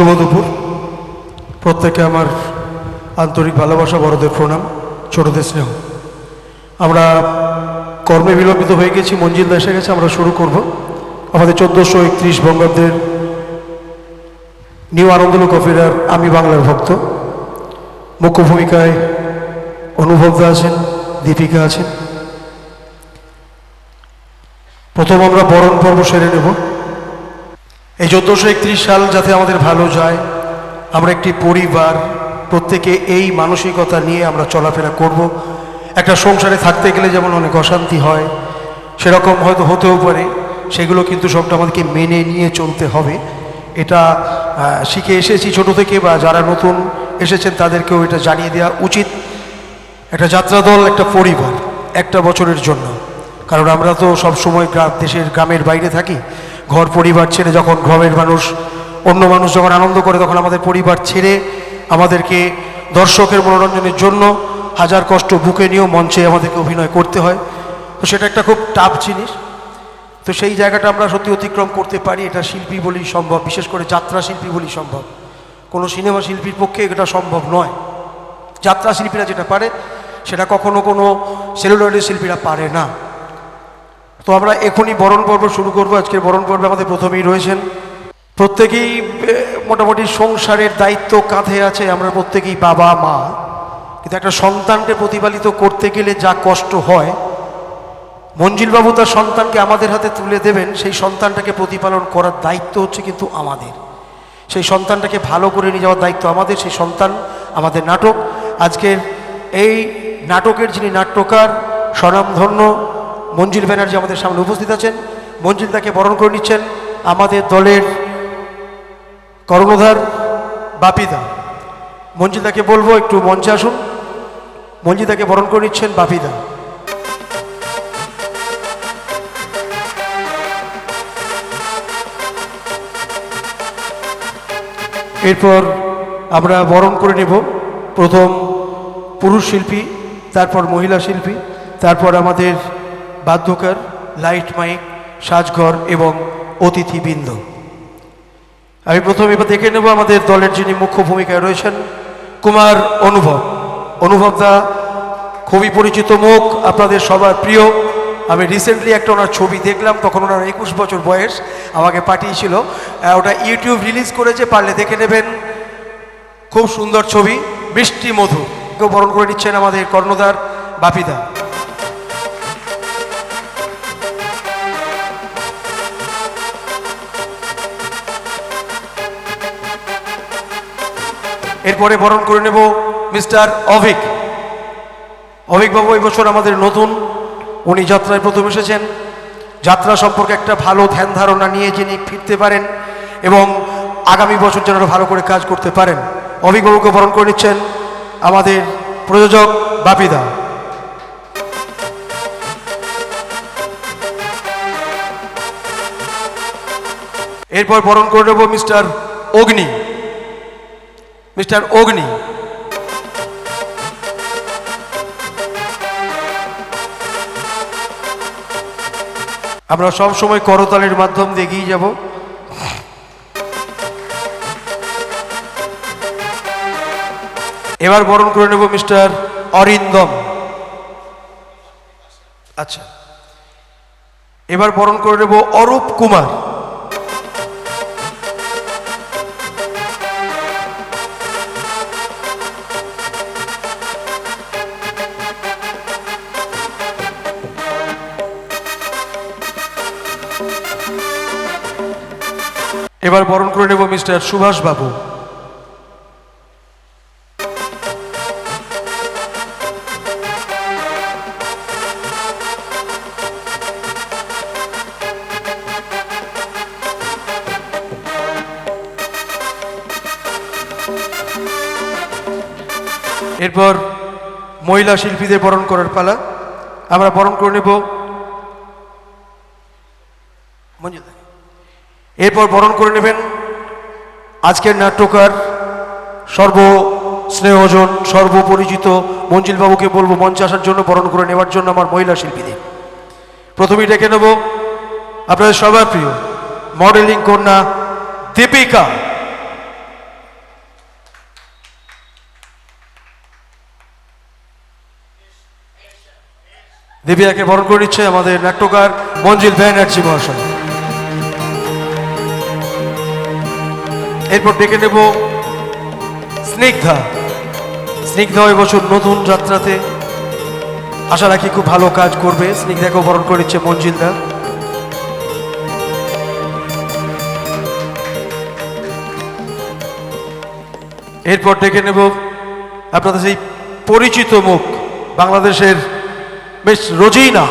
শুভ দুপুর। প্রত্যেকে আমার আন্তরিক ভালোবাসা, বড়দের প্রণাম, ছোটদের স্নেহ। আমরা কর্মে বিলম্বিত হয়ে গেছি, মঞ্জিল এসে গেছে, আমরা শুরু করব। আমাদের চোদ্দোশো একত্রিশ বঙ্গাব্দের নিউ আনন্দলোক অফিরার আমি বাংলার ভক্ত। মুখ্য ভূমিকায় অনুভবদা আছেন, দীপিকা আছেন। প্রথম আমরা বরণ পর্ব সেরে নেব। এই চোদ্দোশো একত্রিশ সাল যাতে আমাদের ভালো যায়, আমরা একটি পরিবার, প্রত্যেকে এই মানসিকতা নিয়ে আমরা চলাফেরা করব। একটা সংসারে থাকতে গেলে যেমন অনেক অশান্তি হয়, সেরকম হয়তো হতেও পারে, সেগুলো কিন্তু সবটা আমাদেরকে মেনে নিয়ে চলতে হবে। এটা শিখে এসেছি ছোট থেকে বা যারা নতুন এসেছেন তাদেরকেও এটা জানিয়ে দেওয়া উচিত। একটা যাত্রা দল একটা পরিবার, একটা বছরের জন্য। কারণ আমরা তো সব সময় গ্রাম, দেশের, গ্রামের বাইরে থাকি। ঘর পরিবার ছেড়ে যখন গ্রামের মানুষ, অন্য মানুষ যখন আনন্দ করে তখন আমাদের পরিবার ছেড়ে আমাদেরকে দর্শকের মনোরঞ্জনের জন্য হাজার কষ্ট বুকে নিয়েও মঞ্চে আমাদেরকে অভিনয় করতে হয়। তো সেটা একটা খুব টাফ জিনিস। তো সেই জায়গাটা আমরা সত্যি অতিক্রম করতে পারি, এটা শিল্পী বলেই সম্ভব, বিশেষ করে যাত্রা শিল্পী বলেই সম্ভব। কোনো সিনেমা শিল্পীর পক্ষে এটা সম্ভব নয়। যাত্রা শিল্পীরা যেটা পারে, সেটা কখনো কোনো সেলুলয়েডের শিল্পীরা পারে না। তো আমরা এখনই বরণ পর্ব শুরু করব। আজকের বরণ পর্বে আমাদের প্রথমেই রয়েছেন। প্রত্যেকেই মোটামুটি সংসারের দায়িত্ব কাঁধে আছে, আমরা প্রত্যেকেই বাবা, মা। কিন্তু একটা সন্তানকে প্রতিপালিত করতে গেলে যা কষ্ট হয়, মঞ্জিলবাবু তার সন্তানকে আমাদের হাতে তুলে দেবেন। সেই সন্তানটাকে প্রতিপালন করার দায়িত্ব হচ্ছে কিন্তু আমাদের। সেই সন্তানটাকে ভালো করে নিয়ে যাওয়ার দায়িত্ব আমাদের, সেই সন্তান আমাদের নাটক। আজকের এই নাটকের যিনি নাট্যকার, স্বনামধন্য মঞ্জিল ব্যানার্জি আমাদের সামনে উপস্থিত আছেন। মঞ্জিল তাকে বরণ করে নিচ্ছেন আমাদের দলের কর্ণধার বাপিদা। মঞ্জিদাকে বলব, একটু মঞ্চে আসুন। মঞ্জিদাকে বরণ করে নিচ্ছেন বাপিদা। এরপর আমরা বরণ করে নেব প্রথম পুরুষ শিল্পী, তারপর মহিলা শিল্পী, তারপর আমাদের বাদ্যকার লাইট মাইক, সাজঘর এবং অতিথিবৃন্দ। আমি প্রথমে এবার দেখে নেব আমাদের দলের যিনি মুখ্য ভূমিকায় রয়েছেন, কুমার অনুভব। অনুভব দা, খুবই পরিচিত মুখ, আপনাদের সবার প্রিয়। আমি রিসেন্টলি একটা ওনার ছবি দেখলাম, তখন ওনার একুশ বছর বয়স, আমাকে পাঠিয়েছিল। ওটা ইউটিউব রিলিজ করেছে, পারলে দেখে নেবেন। খুব সুন্দর ছবি বৃষ্টি মধু। কেউ বরণ করে নিচ্ছেন আমাদের কর্ণধার বাপিদা। এরপরে বরণ করে নেব মিস্টার অভিক। অভিকবাবু এই বছর আমাদের নতুন। উনি যাত্রায় প্রথম এসেছেন। যাত্রা সম্পর্কে একটা ভালো ধ্যান ধারণা নিয়ে যিনি ফিরতে পারেন এবং আগামী বছর যেন ভালো করে কাজ করতে পারেন। অভিকবাবুকে বরণ করে নিচ্ছেন আমাদের প্রযোজক বাপিদা। এরপর বরণ করে নেব মিস্টার অগ্নি। মিস্টার অগ্নি। আমরা সব সময় করতালের মাধ্যম দিয়ে এগিয়ে যাব। এবার বরণ করে নেব মিস্টার অরিন্দম। আচ্ছা। এবার বরণ করে নেব অরূপ কুমার। এবার বরণ করে নেব মিস্টার সুভাষ বাবু। এরপর মহিলা শিল্পীদের বরণ করার পালা। আমরা বরণ করে নেব মঞ্জুদা। এরপর বরণ করে নেবেন আজকের নাট্যকার সর্ব স্নেহজন সর্বপরিচিত মঞ্জিলবাবুকে বলব মঞ্চে আসার জন্য, বরণ করে নেওয়ার জন্য আমার মহিলা শিল্পীদের। প্রথমেই ডেকে নেব আপনাদের সবার প্রিয় মডেলিং কন্যা দীপিকা। দীপিকাকে বরণ করে নিচ্ছে আমাদের নাট্যকার মঞ্জিল ব্যানার্জি মহাশয়। এরপর ডেকে নেব স্নিগ্ধা। স্নিগ্ধা এবছর নতুন যাত্রাতে আশা রাখি খুব ভালো কাজ করবে। স্নিগ্ধাকেও বরণ করে নিচ্ছে মঞ্জিলদা। এরপর ডেকে নেব আপনাদের সেই পরিচিত মুখ, বাংলাদেশের বেশ রোজিনা।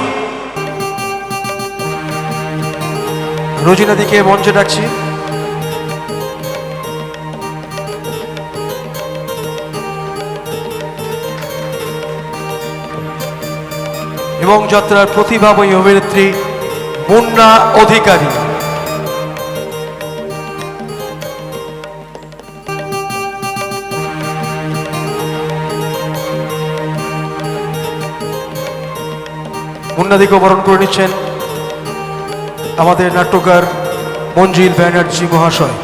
রোজিনা দিকে মঞ্চে ডাকছি। এবং যাত্রার প্রতিভাময়ী অভিনেত্রী মুন্না অধিকারী। মুন্নাদিকে বরণ করে নিচ্ছেন আমাদের নাট্যকার মঞ্জিল ব্যানার্জি মহাশয়।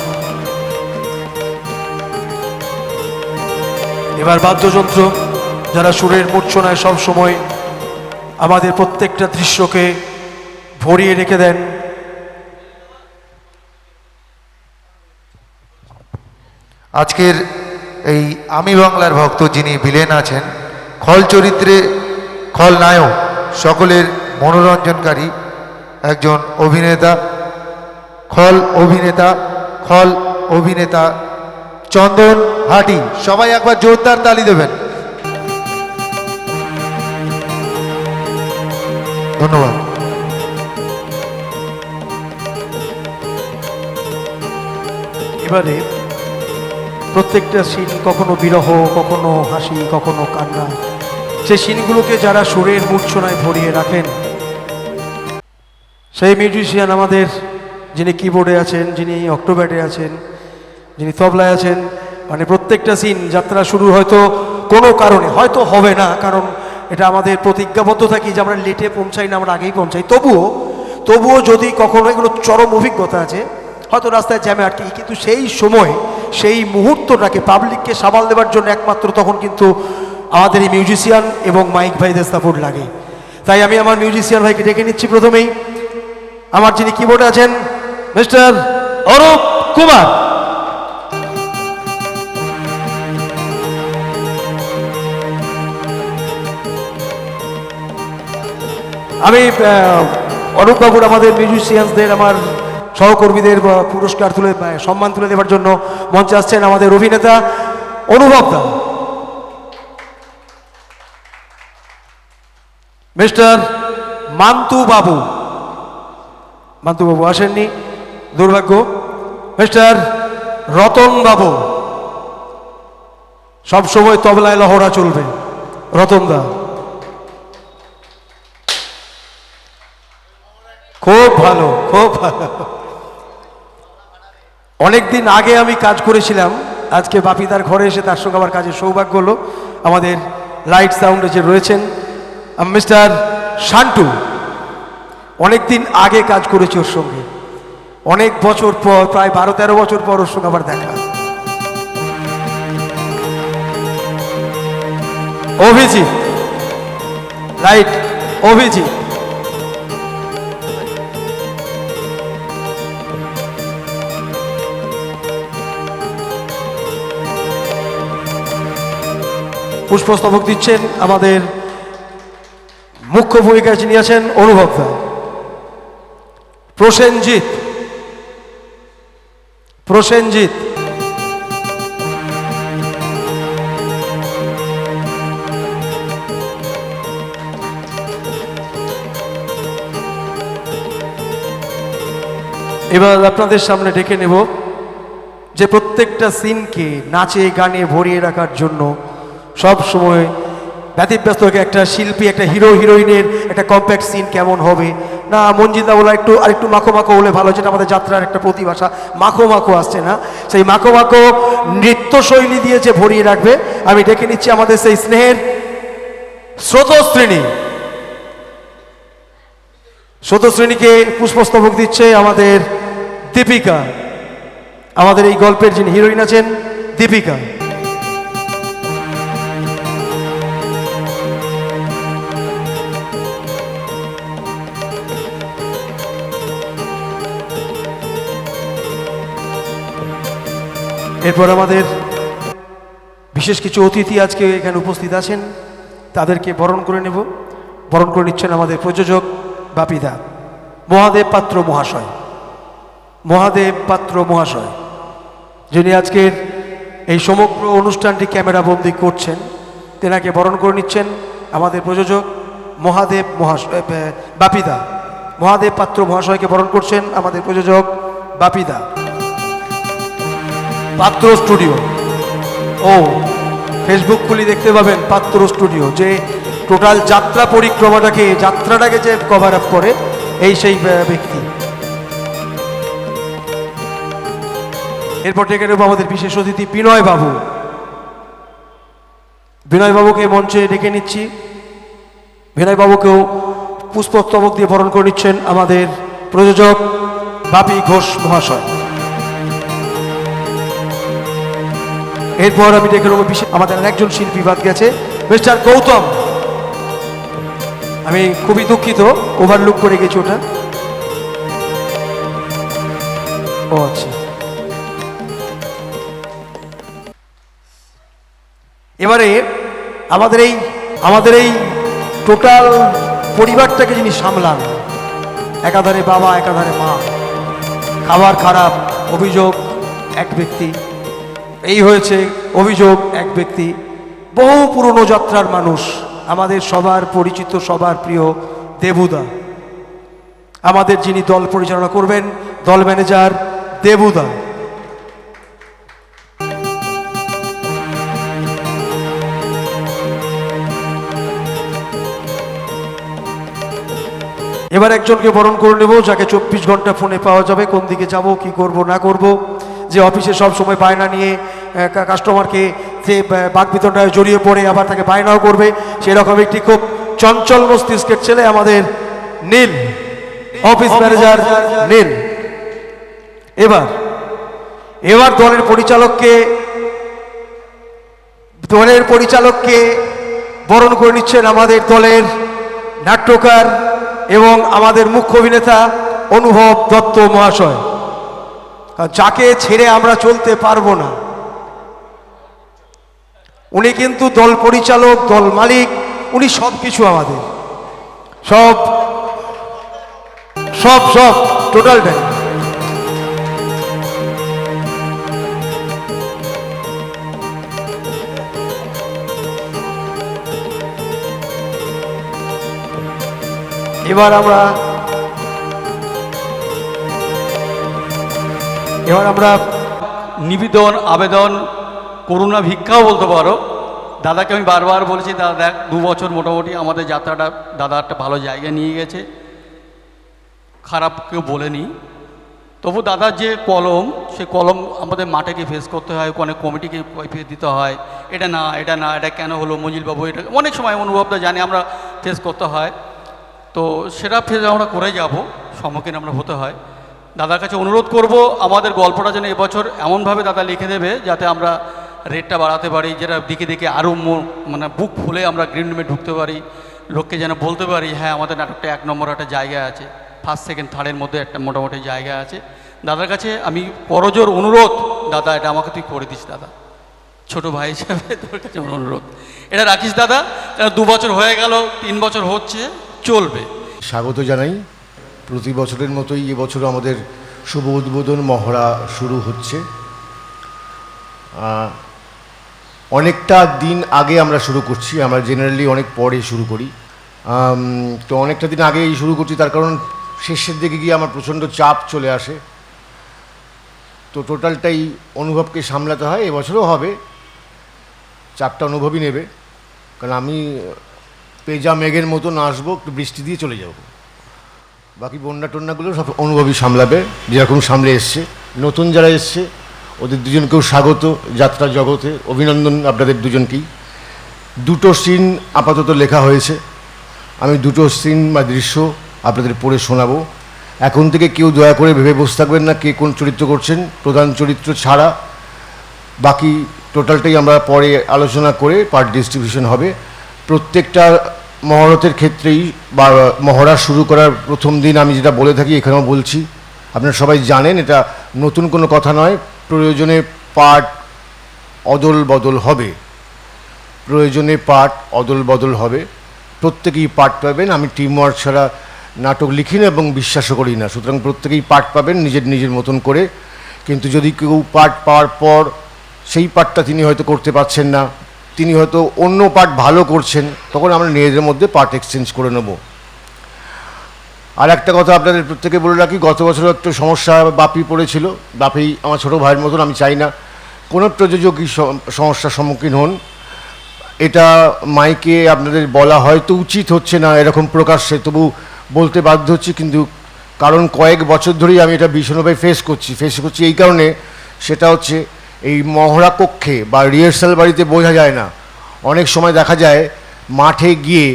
এবার বাদ্যযন্ত্র, যারা সুরের মূর্ছনায় সব সময় আমাদের প্রত্যেকটা দৃশ্যকে ভরিয়ে রেখে দেন। আজকের এই আমি বাংলার ভক্ত যিনি ভিলেন আছেন, খল চরিত্রে খল নায়ক, সকলের মনোরঞ্জনকারী একজন অভিনেতা, খল অভিনেতা খল অভিনেতা চন্দন হাটি, সবাই একবার জোরদার তালি দেবেন। ধন্যবাদ। এবারে প্রত্যেকটা সিন কখনো বিরহ, কখনো হাসি, কখনো কান্না। সেই সিনগুলোকে যারা সুরের মূর্ছনায় ভরিয়ে রাখেন, সেই মিউজিশিয়ান আমাদের যিনি কিবোর্ডে আছেন, যিনি অক্টোব্যাটে আছেন, যিনি তবলায় আছেন মানে প্রত্যেকটা সিন যাত্রা শুরু হয়তো কোনো কারণে, হয়তো হবে না, কারণ এটা আমাদের প্রতিজ্ঞাবদ্ধ থাকি যে আমরা লেটে পৌঁছাই না, আমরা আগেই পৌঁছাই। তবুও তবুও যদি কখনো এগুলো চরম অভিজ্ঞতা আছে, হয়তো রাস্তায় জ্যামে আটকে, কিন্তু সেই সময়, সেই মুহূর্তটাকে পাবলিককে সামাল দেওয়ার জন্য একমাত্র তখন কিন্তু আমাদের এই মিউজিশিয়ান এবং মাইক ভাইদের সাপোর্ট লাগে। তাই আমি আমার মিউজিশিয়ান ভাইকে ডেকে নিচ্ছি প্রথমেই। আমার যিনি কিবোর্ডে আছেন মিস্টার অরূপ কুমার। আমি আহ, অরূপ বাবুর আমাদের মিউজিশিয়ানসদের আমার সহকর্মীদের পুরস্কার তুলে সম্মান তুলে দেওয়ার জন্য মঞ্চে আসছেন আমাদের অভিনেতা অনুভব দা মিস্টার মান্তু বাবু। মান্তু বাবু আসেননি দুর্ভাগ্য। মিস্টার রতন বাবু। সবসময় তবলায় লহরা চলবে। রতন দা। খুব ভালো খুব ভালো। অনেকদিন আগে আমি কাজ করেছিলাম। আজকে বাপিদার ঘরে এসে তার সঙ্গে আমার কাজের সৌভাগ্য হলো। আমাদের লাইট সাউন্ডে যে রয়েছেন মিস্টার শান্টু। অনেকদিন আগে কাজ করেছি ওর সঙ্গে। অনেক বছর পর, প্রায় বারো তেরো বছর পর ওর সঙ্গে আবার দেখা। অভিজিৎ রাইট অভিজিৎ। পুষ্পস্তবক দিচ্ছেন আমাদের মুখ্য ভূমিকায় যিনি আছেন অনুভব প্রসেনজিৎ। প্রসেনজিৎ। এবার আপনাদের সামনে ডেকে নেব যে প্রত্যেকটা সিনকে নাচে, গানে ভরিয়ে রাখার জন্য সব সময় ব্যতিব্যস্ত হয়ে একটা শিল্পী, একটা হিরো, হিরোইনের একটা কম্প্যাক্ট সিন কেমন হবে? না মঞ্জিদা বলা একটু, আরেকটু মাখো মাখো হলে ভালো, যেটা আমাদের যাত্রার একটা প্রতিভাষা। মাখো মাখো আসছে, না? সেই মাখো মাখো নৃত্যশৈলী দিয়ে যে ভরিয়ে রাখবে, আমি ডেকে নিচ্ছি আমাদের সেই স্নেহের স্রোতশ্রেণী। স্রোতশ্রেণীকে পুষ্পস্তবক দিচ্ছে আমাদের দীপিকা। আমাদের এই গল্পের যিনি হিরোইন আছেন, দীপিকা। এরপর আমাদের বিশেষ কিছু অতিথি আজকে এখানে উপস্থিত আছেন। তাদেরকে বরণ করে নেব। বরণ করে নিচ্ছেন আমাদের প্রযোজক বাপিদা, মহাদেব পাত্র মহাশয়। মহাদেব পাত্র মহাশয়, যিনি আজকের এই সমগ্র অনুষ্ঠানটি ক্যামেরা বন্দি করছেন, তেনাকে বরণ করে নিচ্ছেন আমাদের প্রযোজক মহাদেব মহাশয় বাপিদা। মহাদেব পাত্র মহাশয়কে বরণ করছেন আমাদের প্রযোজক বাপিদা। পাত্র স্টুডিও। ও ফেসবুক খুলি দেখতে পাবেন পাত্র স্টুডিও, যে টোটাল যাত্রা পরিক্রমাটাকে, যাত্রাটাকে যে কভার আপ করে, এই সেই ব্যক্তি। এরপর ডেকে নেব আমাদের বিশেষ অতিথি বিনয় বাবু। বিনয় বাবুকে মঞ্চে ডেকে নিচ্ছি। বিনয় বাবুকেও পুষ্পস্তবক দিয়ে বরণ করে নিচ্ছেন আমাদের প্রযোজক বাপি ঘোষ মহাশয়। এরপর আমি ডেকে নেব বিশেষ আমাদের একজন শিল্পী বাদ গেছে, মিস্টার গৌতম। আমি খুবই দুঃখিত ওভারলুক করে গেছি ওটা। ও আচ্ছা। এবারে আমাদের এই আমাদের এই টোটাল পরিবারটাকে যিনি সামলান, একাধারে বাবা, একাধারে মা, খাবার খারাপ, অভিযোগ, এক ব্যক্তি। এই হয়েছে অভিযোগ এক ব্যক্তি। বহু পুরনো যাত্রার মানুষ, আমাদের সবার পরিচিত, সবার প্রিয় দেবুদা। আমাদের যিনি দল পরিচালনা করবেন, দল ম্যানেজার দেবুদা। এবার একজনকে বরণ করে নেব, যাকে চব্বিশ ঘণ্টা ফোনে পাওয়া যাবে, কোন দিকে যাব, কি করব, না করব। যে অফিসে সব সময় বায়না নিয়ে কাস্টমারকে যে বাকবিতনটায় জড়িয়ে পড়ে আবার তাকে বায়নাও করবে। সেরকম একটি খুব চঞ্চল মস্তিষ্কের ছেলে আমাদের নীল অফিস ম্যানেজার নীল। এবার এবার দলের পরিচালককে দলের পরিচালককে বরণ করে নিচ্ছেন আমাদের দলের নাট্যকার এবং আমাদের মুখ্য অভিনেতা অনুভব দত্ত মহাশয়। যাকে ছেড়ে আমরা চলতে পারব না। উনি কিন্তু দল পরিচালক, দল মালিক, উনি সব কিছু আমাদের। সব সব সব টোটালটাই এবার আমরা এবার আমরা নিবেদন, আবেদন, করুণা ভিক্ষাও বলতে পারো। দাদাকে আমি বারবার বলেছি, দাদা, দেখ, দু বছর মোটামুটি আমাদের যাত্রাটা, দাদা একটা ভালো জায়গায় নিয়ে গেছে। খারাপ কেউ বলেনি। তবু দাদার যে কলম, সে কলম আমাদের মাঠেকে ফেস করতে হয় অনেক কমিটিকে ফেস দিতে হয়। এটা না এটা না, এটা কেন হলো মজিলবাবু এটা, অনেক সময় অনুভবটা জানি আমরা ফেস করতে হয়। তো সেটা ফেস আমরা করে যাব, সম্মুখীন আমরা হতে হয়। দাদার কাছে অনুরোধ করব, আমাদের গল্পটা যেন এবছর এমনভাবে দাদা লিখে দেবে যাতে আমরা রেটটা বাড়াতে পারি, যেটা দিকে দিকে আরও মানে বুক ফুলে আমরা গ্রিন রুমে ঢুকতে পারি, লোককে যেন বলতে পারি হ্যাঁ আমাদের নাটকটা এক নম্বর একটা জায়গা আছে, ফার্স্ট, সেকেন্ড, থার্ডের মধ্যে একটা মোটামুটি জায়গা আছে। দাদার কাছে আমি করজোর অনুরোধ, দাদা, এটা আমাকে তুই করে দিস, দাদা। ছোট ভাই হিসাবে তোর কাছে অনুরোধ। এটা রাখিস, দাদা দু বছর হয়ে গেল, তিন বছর হচ্ছে, চলবে। স্বাগত জানাই। প্রতি বছরের মতোই এবছরও আমাদের শুভ উদ্বোধন মহড়া শুরু হচ্ছে। অনেকটা দিন আগে আমরা শুরু করছি, আমরা জেনারেলি অনেক পরে শুরু করি। তো অনেকটা দিন আগেই শুরু করছি, তার কারণ শেষের দিকে গিয়ে আমার প্রচণ্ড চাপ চলে আসে। তো টোটালটাই অনুভবকে সামলাতে হয় এবছরও হবে। চাপটা অনুভবই নেবে। কারণ আমি পেজা মেঘের মতো আসব, একটু বৃষ্টি দিয়ে চলে যাব। বাকি বন্যা টন্যাগুলো সব অনুভবই সামলাবে, যেরকম সামলে এসছে। নতুন যারা এসছে, ওদের দুজনকেও স্বাগত যাত্রা জগতে। অভিনন্দন আপনাদের দুজনকেই। দুটো সিন আপাতত লেখা হয়েছে। আমি দুটো সিন বা দৃশ্য আপনাদের পড়ে শোনাবো। এখন থেকে কেউ দয়া করে ভেবে বসে থাকবেন না কে কোন চরিত্র করছেন। প্রধান চরিত্র ছাড়া বাকি টোটালটাই আমরা পরে আলোচনা করে পার্ট ডিস্ট্রিবিউশন হবে। প্রত্যেকটা মহরতের ক্ষেত্রেই বা মহড়া শুরু করার প্রথম দিন আমি যেটা বলে থাকি, এখানেও বলছি। আপনারা সবাই জানেন, এটা নতুন কোনো কথা নয়। প্রয়োজনে পাঠ অদল বদল হবে। প্রয়োজনে পাঠ অদল বদল হবে। প্রত্যেকেই পাঠ পাবেন। আমি টিম ওয়ার্ক ছাড়া নাটক লিখি না এবং বিশ্বাসও করি না। সুতরাং প্রত্যেকেই পাঠ পাবেন নিজের নিজের মতন করে। কিন্তু যদি কেউ পাঠ পাওয়ার পর সেই পাঠটা তিনি হয়তো করতে পারছেন না তিনি হয়তো অন্য পার্ট ভালো করছেন, তখন আমরা নিজেদের মধ্যে পার্ট এক্সচেঞ্জ করে নেব। আর একটা কথা আপনাদের প্রত্যেকে বলে রাখি, গত বছর একটু সমস্যা বাপি পড়েছিল। বাপি আমার ছোটো ভাইয়ের মতন, আমি চাই না কোনো প্রযোজকই সমস্যার সম্মুখীন হন। এটা মাইকে আপনাদের বলা হয়তো উচিত হচ্ছে না এরকম প্রকাশ্যে, তবু বলতে বাধ্য হচ্ছি, কিন্তু কারণ কয়েক বছর ধরেই আমি এটা ভীষণভাবে ফেস করছি। ফেস করছি এই কারণে, সেটা হচ্ছে এই মহড়া কক্ষে বা রিহার্সাল বাড়িতে বোঝা যায় না। অনেক সময় দেখা যায়, মাঠে গিয়ে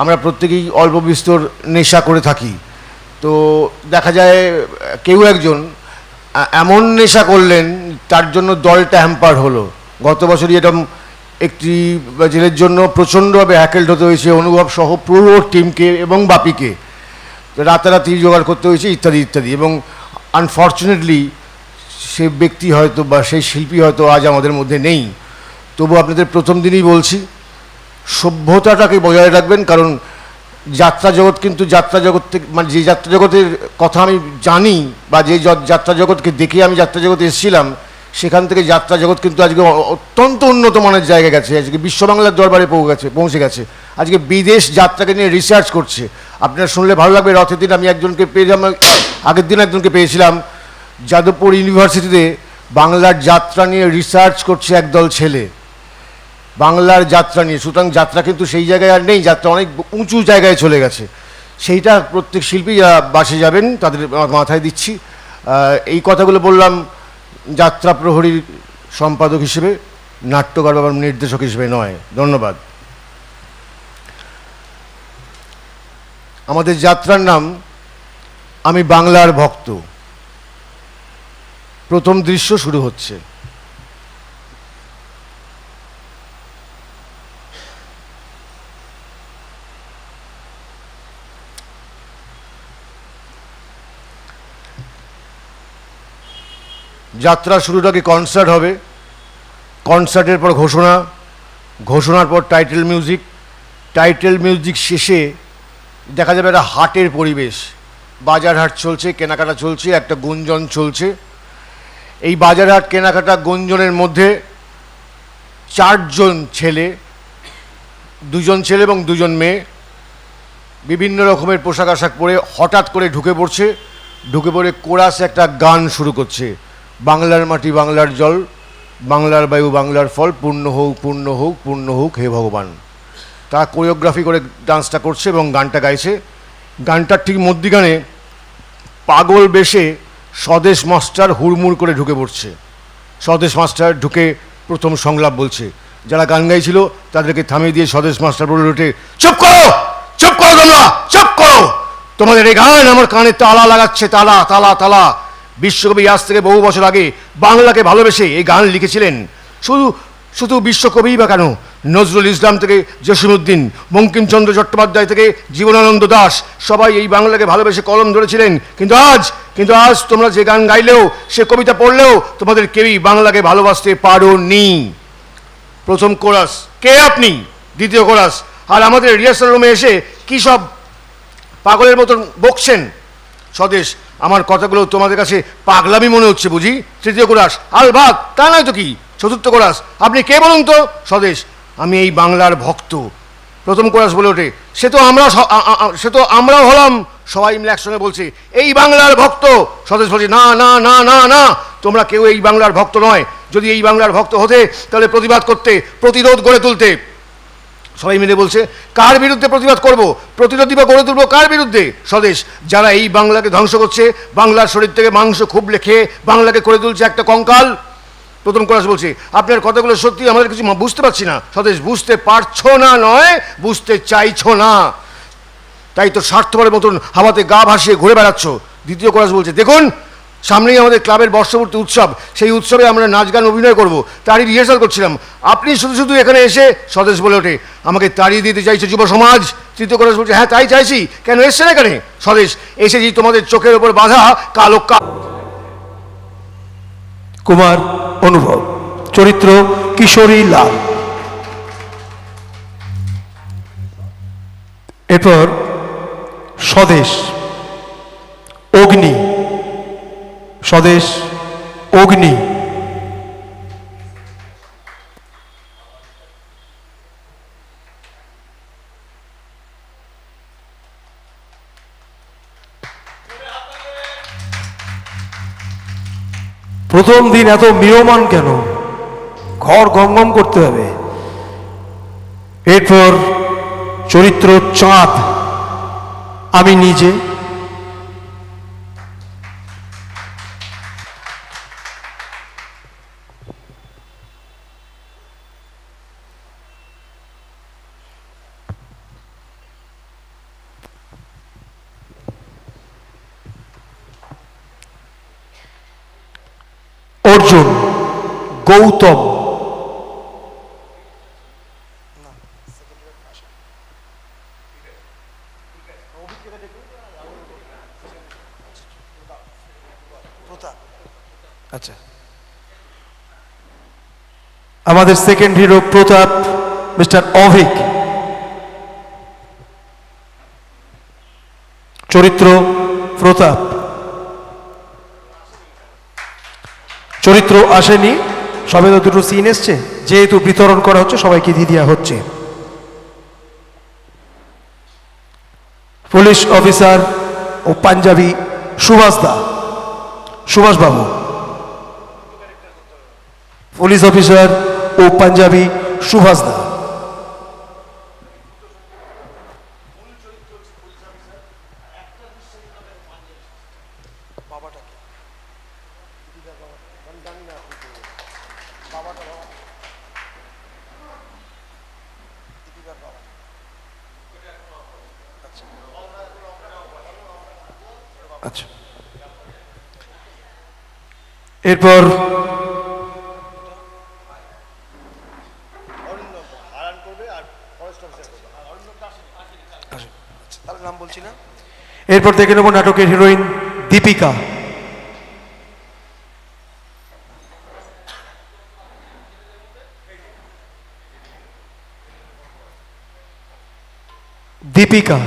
আমরা প্রত্যেকেই অল্প বিস্তর নেশা করে থাকি। তো দেখা যায়, কেউ একজন এমন নেশা করলেন, তার জন্য দলটা হ্যাম্পার হলো। গত বছরই এরকম একটি জেলের জন্য প্রচণ্ডভাবে হ্যাকেল্ড হতে হয়েছে, অনুভব সহ পুরো টিমকে এবং বাপিকে। রাতারাতি জোগাড় করতে হয়েছে, ইত্যাদি ইত্যাদি। এবং আনফর্চুনেটলি সে ব্যক্তি হয়তো বা সেই শিল্পী হয়তো আজ আমাদের মধ্যে নেই। তবু আপনাদের প্রথম দিনই বলছি, সভ্যতাটাকে বজায় রাখবেন, কারণ যাত্রা জগৎ কিন্তু যাত্রা জগৎ থেকে মানে যে যাত্রা জগতের কথা আমি জানি বা যে যাত্রা জগৎকে দেখে আমি যাত্রা জগতে এসেছিলাম, সেখান থেকে যাত্রা জগৎ কিন্তু আজকে অত্যন্ত উন্নত মানের জায়গায় গেছে। আজকে বিশ্ব বাংলার দরবারে গেছে, পৌঁছে গেছে। আজকে বিদেশ যাত্রাকে নিয়ে রিসার্চ করছে। আপনারা শুনলে ভালো লাগবে, রথের দিন আমি একজনকে পেয়েছিলাম আগের দিন একজনকে পেয়েছিলাম। যাদবপুর ইউনিভার্সিটিতে বাংলার যাত্রা নিয়ে রিসার্চ করছে একদল ছেলে। বাংলার যাত্রা নিয়ে, সুতরাং যাত্রা কিন্তু সেই জায়গায় আর নেই, যাত্রা অনেক উঁচু জায়গায় চলে গেছে। সেইটা প্রত্যেক শিল্পী যারা বাসে যাবেন, তাদের মাথায় দিচ্ছি। এই কথাগুলো বললাম যাত্রা প্রহরীর সম্পাদক হিসেবে, নাট্যকার বা নির্দেশক হিসেবে নয়। ধন্যবাদ। আমাদের যাত্রার নাম, আমি বাংলার ভক্ত। প্রথম দৃশ্য শুরু হচ্ছে। যাত্রা শুরুর আগে কনসার্ট হবে? কনসার্টের পর ঘোষণা, ঘোষণার পর টাইটেল মিউজিক টাইটেল মিউজিক শেষে দেখা যাবে একটা হাটের পরিবেশ। বাজার হাট চলছে, কেনাকাটা চলছে, একটা গুঞ্জন চলছে। এই বাজার হাট কেনাকাটা গুঞ্জনের মধ্যে চারজন ছেলে, দুজন ছেলে এবং দুজন মেয়ে বিভিন্ন রকমের পোশাক আশাক পরে হঠাৎ করে ঢুকে পড়ছে। ঢুকে পড়ে কোরাস একটা গান শুরু করছে। বাংলার মাটি বাংলার জল, বাংলার বায়ু বাংলার ফল, পূর্ণ হোক পূর্ণ হোক পূর্ণ হোক, হে ভগবান। তারা কোরিওগ্রাফি করে ডান্সটা করছে এবং গানটা গাইছে। গানটার ঠিক মধ্যিখানে পাগল বেশে স্বদেশ মাস্টার হুড়মুড় করে ঢুকে পড়ছে। স্বদেশ মাস্টার ঢুকে প্রথম সংলাপ বলছে। যারা গান গাইছিল, তাদেরকে থামিয়ে দিয়ে স্বদেশ মাস্টার বলে ওঠে চুপ করো! চুপ করো তোমরা! চুপ করো! তোমাদের এই গান আমার কানে তালা লাগাচ্ছে, তালা তালা তালা। বিশ্বকবি আজ থেকে বহু বছর আগে বাংলাকে ভালোবেসে এই গান লিখেছিলেন। শুধু শুধু বিশ্বকবিই বা কেন? নজরুল ইসলাম থেকে জসিমুদ্দিন বঙ্কিমচন্দ্র চট্টোপাধ্যায় থেকে জীবনানন্দ দাস, সবাই এই বাংলাকে ভালোবেসে কলম ধরেছিলেন। কিন্তু আজ কিন্তু আজ তোমরা যে গান গাইলেও, সে কবিতা পড়লেও তোমাদের কেউই বাংলাকে ভালোবাসতে পারো নি প্রথম কোরাস, কে আপনি? দ্বিতীয় কোরাস, আর আমাদের রিহার্সাল রুমে এসে কী সব পাগলের মতন বকছেন? স্বদেশ, আমার কথাগুলো তোমাদের কাছে পাগলামি মনে হচ্ছে বুঝি? তৃতীয় কোরাস আলবাদ তা নয় তো কি? চতুর্থ কোরাস, আপনি কে বলুন তো? স্বদেশ আমি এই বাংলার ভক্ত। প্রথম কোরাস বলে ওঠে, সে তো আমরা স- তো আমরাও হলাম। সবাই মিলে একসঙ্গে বলছে, এই বাংলার ভক্ত। স্বদেশ বলছে, না না না না না, তোমরা কেউ এই বাংলার ভক্ত নয়। যদি এই বাংলার ভক্ত হতে, তাহলে প্রতিবাদ করতে, প্রতিরোধ গড়ে তুলতে। সবাই মিলে বলছে, কার বিরুদ্ধে প্রতিবাদ করব? প্রতিরোধী বা গড়ে তুলবো কার বিরুদ্ধে? স্বদেশ, যারা এই বাংলাকে ধ্বংস করছে, বাংলার শরীর থেকে মাংস খুব লেখে, বাংলাকে করে তুলছে একটা কঙ্কাল। প্রথম কোরাস বলছে, আপনার কথাগুলো সত্যি আমাদের কিছু বুঝতে পারছি না। স্বদেশ বুঝতে পারছ না নয়, বুঝতে চাইছো না। তাই তো স্বার্থপরের মতন হাওয়াতে গা ভাসিয়ে ঘুরে বেড়াচ্ছ। দ্বিতীয় কোরাস বলছে, দেখুন, সামনেই আমাদের ক্লাবের বর্ষপূর্তি উৎসব। সেই উৎসবে আমরা নাচ গান অভিনয় করব। তারই রিহার্সাল করছিলাম। আপনি শুধু শুধু এখানে এসে স্বদেশ বলে ওঠে, আমাকে তাড়িয়ে দিতে চাইছে যুব সমাজ। তৃতীয় কোরাস বলছে হ্যাঁ তাই চাইছি। কেন এসছেন এখানে? স্বদেশ এসে এসেছি তোমাদের চোখের ওপর বাঁধা, কালো কা কুমার অনুভব। চরিত্র কিশোরী লাল। এরপর স্বদেশ অগ্নি। স্বদেশ অগ্নি। প্রথম দিন এত মিয়মান কেন? ঘর গমগম করতে হবে। এরপর চরিত্র চাঁদ। আমি নিজে অর্জুন গৌতম। আচ্ছা। আমাদের second hero Pratap mister Abhik. চরিত্র প্রতাপ। চরিত্র আসেনি, সবে তো দুটো সিন এসছে, যেহেতু বিতরণ করা হচ্ছে, সবাইকে দিয়ে দেওয়া হচ্ছে। পুলিশ অফিসার ও পাঞ্জাবি সুভাষ দা, সুভাষ বাবু। পুলিশ অফিসার ও পাঞ্জাবি সুভাষ দা আচ্ছা এরপর এরপর দেখে নেব নাটকের হিরোইন দীপিকা। দীপিকা।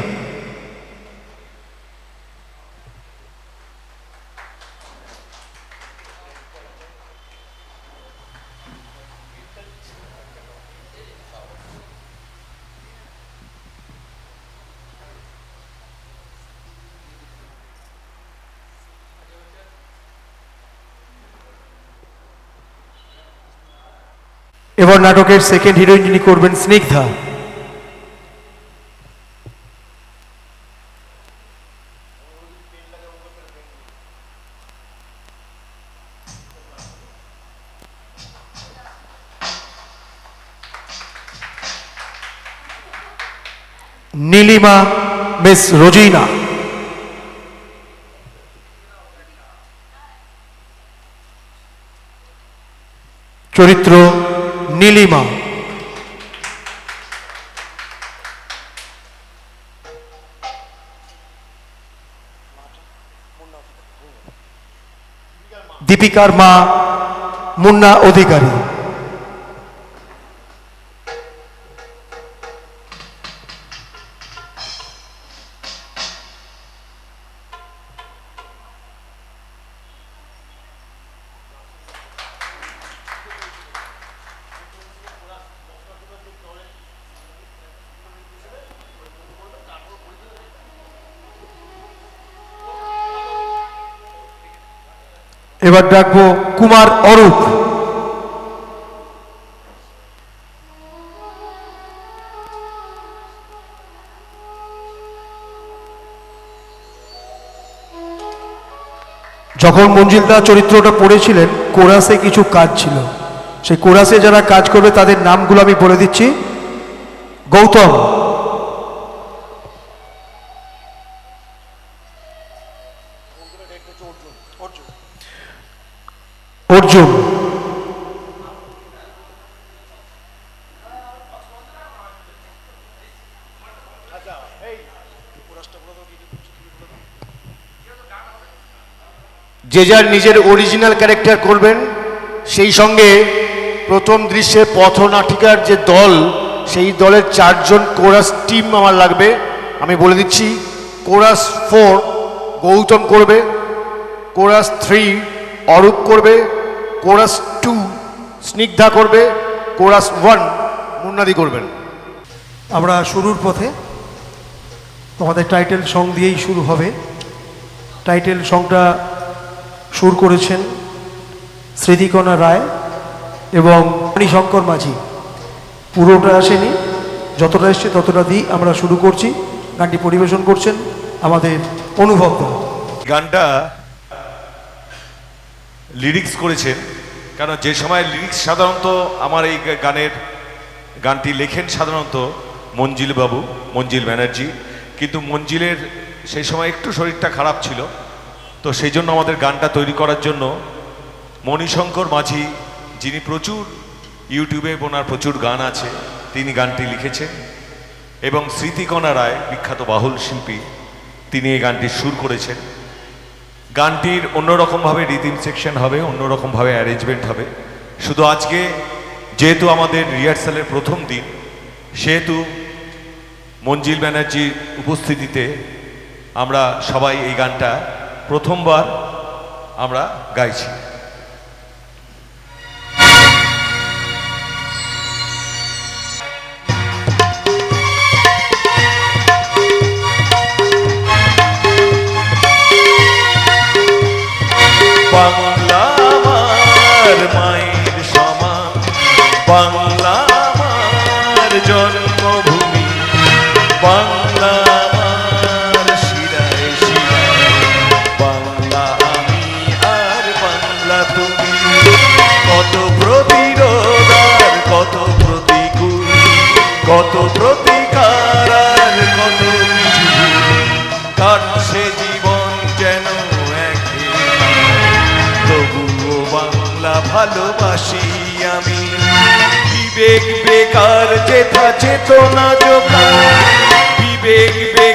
এবার নাটকের সেকেন্ড হিরোইন যিনি করবেন স্নিগ্ধা। নীলিমা মিস রোজিনা। চরিত্র নীলিমা দীপিকার মা মুন্না অধিকারী এবার ডাকবো কুমার অরূপ। যখন মঞ্জিলদা চরিত্রটা পড়েছিলেন, কোরাসে কিছু কাজ ছিল। সেই কোরাসে যারা কাজ করবে, তাদের নামগুলো আমি বলে দিচ্ছি। গৌতম অর্জুন যে যার নিজের অরিজিনাল ক্যারেক্টার করবেন, সেই সঙ্গে প্রথম দৃশ্যে পথনাটিকার যে দল, সেই দলের চারজন কোরাস টিম আমার লাগবে। আমি বলে দিচ্ছি, কোরাস ফোর গৌতম করবে, কোরাস থ্রি অরূপ করবে, কোরাস টু স্নিগ্ধা করবে, কোরাস ওয়ান মুন্নাদি করবেন। আমরা শুরুর পথে তোমাদের টাইটেল সং দিয়েই শুরু হবে। টাইটেল সংটা সুর করেছেন স্মৃতিকণা রায় এবং মণিশঙ্কর মাঝি। পুরোটা আসেনি, যতটা এসছে ততটা দিই আমরা শুরু করছি। গানটি পরিবেশন করছেন আমাদের অনুভব গানটা লিরিক্স করেছেন কারণ যে সময় লিরিক্স সাধারণত আমার এই গানের গানটি লেখেন সাধারণত মঞ্জিল বাবু মঞ্জিল ব্যানার্জি। কিন্তু মঞ্জিলের সেই সময় একটু শরীরটা খারাপ ছিল। তো সেই জন্য আমাদের গানটা তৈরি করার জন্য মণিশঙ্কর মাঝি, যিনি প্রচুর ইউটিউবে ওনার প্রচুর গান আছে, তিনি গানটি লিখেছেন। এবং স্মৃতিকণা রায়, বিখ্যাত বাহুল শিল্পী, তিনি এই গানটি সুর করেছেন। গানটির অন্যরকমভাবে রিদিম সেকশন হবে, অন্যরকমভাবে অ্যারেঞ্জমেন্ট হবে। শুধু আজকে, যেহেতু আমাদের রিহার্সালের প্রথম দিন, সেহেতু মঞ্জিল ব্যানার্জির উপস্থিতিতে আমরা সবাই এই গানটা প্রথমবার আমরা গাইছি। বাংলা মায়ের সমান। বাংলা আমার জন্মভূমি কত প্রতিকার কত কিছু। কাটছে জীবন যেন একে। তবুও বাংলা ভালোবাসি আমি। বিবেক বেকার, যেথা চেতনা যোগা বিবেক বেকার